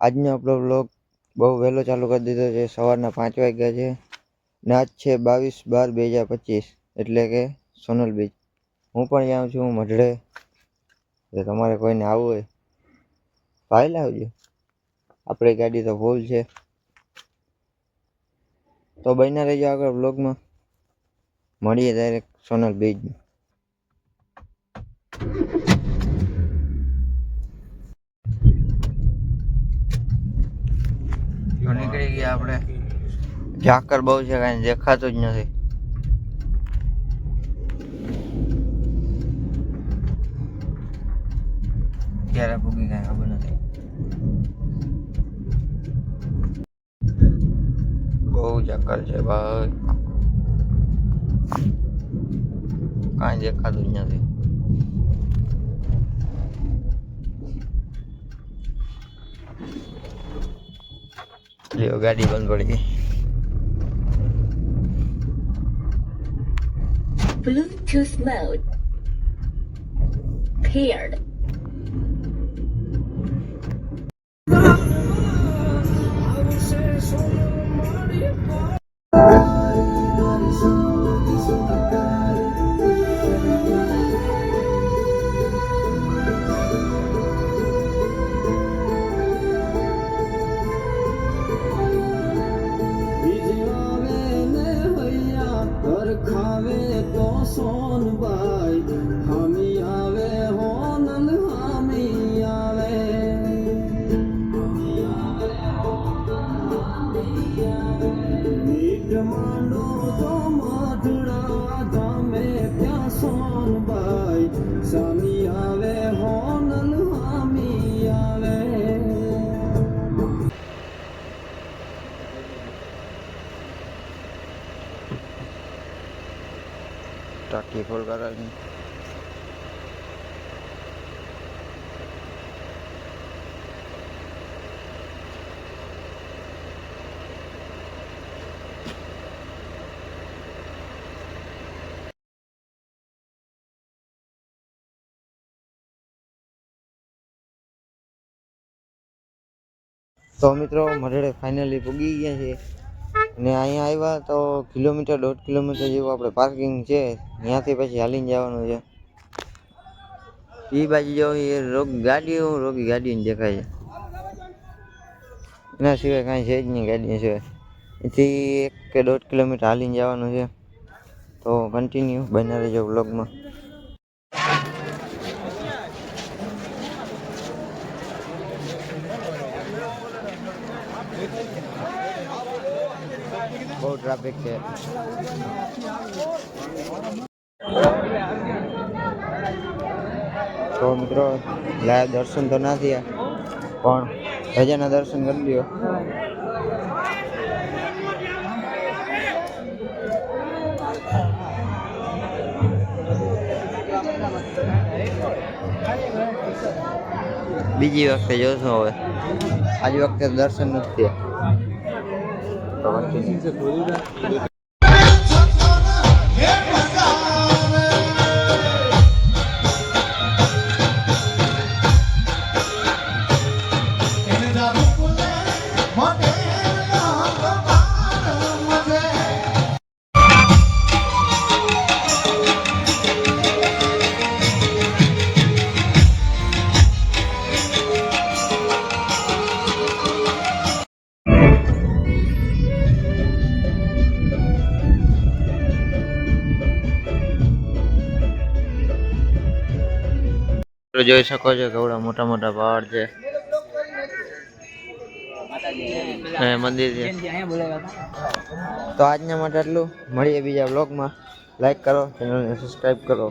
આજનો આપણો બ્લોગ બહુ વહેલો ચાલુ કરી દીધો છે. સવારના પાંચ વાગ્યા છે ને આજ છે બાવીસ બાર બે હજાર પચીસ. એટલે કે સોનલ બીચ હું પણ જાઉં છું મઢડે. એટલે તમારે કોઈને આવવું હોય ભાઈ લાવજો આપણી ગાડી તો ફૂલ છે. તો બન્યા રહેજો આગળ બ્લોગમાં મળીએ ડાયરેક્ટ સોનલ બીચમાં તો નીકળી ગયા આપણે. ઝાકર બહુ છે કાંઈ દેખાતું જ નથી. ક્યારે ભૂગી કાંઈ ખબર નથી. બહુ ઝાકર છે ભાઈ. કાંઈ દેખાતું જ નથી. લ્યો ગાડી બંધ પડી ગઈ Bluetooth mode. Paired. મીઠ માંડો તો મધુરા ધામે ત્યાં સોનબાઈ સામી આવે હોનન હામી આવે ટાંકી ફૂલ કરાવી તો મિત્રો, મઢડે ફાઇનલી પૂગી ગયા છે અને અહીંયા આવ્યા તો કિલોમીટર, દોઢ કિલોમીટર જેવું આપણે પાર્કિંગ છે. ત્યાંથી પછી હાલીને જવાનું છે. એ બાજુ જો એ રોગ ગાડીઓ, રોગી ગાડીઓ દેખાય છે. એના સિવાય કાંઈ છે જ નહીં ગાડી છે એથી એક કે દોઢ કિલોમીટર હાલીને જવાનું છે. તો કન્ટિન્યુ બના રહેજો બ્લોગમાં બહુ ટ્રાફિક છે. તો મિત્રો, લાયા દર્શન તો ના થયા, પણ રજાના દર્શન કરી લ્યો. બીજી વખતે જોશું હવે. આજ વખતે દર્શન નથી થયા. તો જોઈ શકો છો કેવડા મોટા મોટા પહાડ છે. મંદિર છે. તો આજના માટે આટલું. મળીએ બીજા બ્લોગમાં લાઈક કરો ચેનલને સબસ્ક્રાઈબ કરો.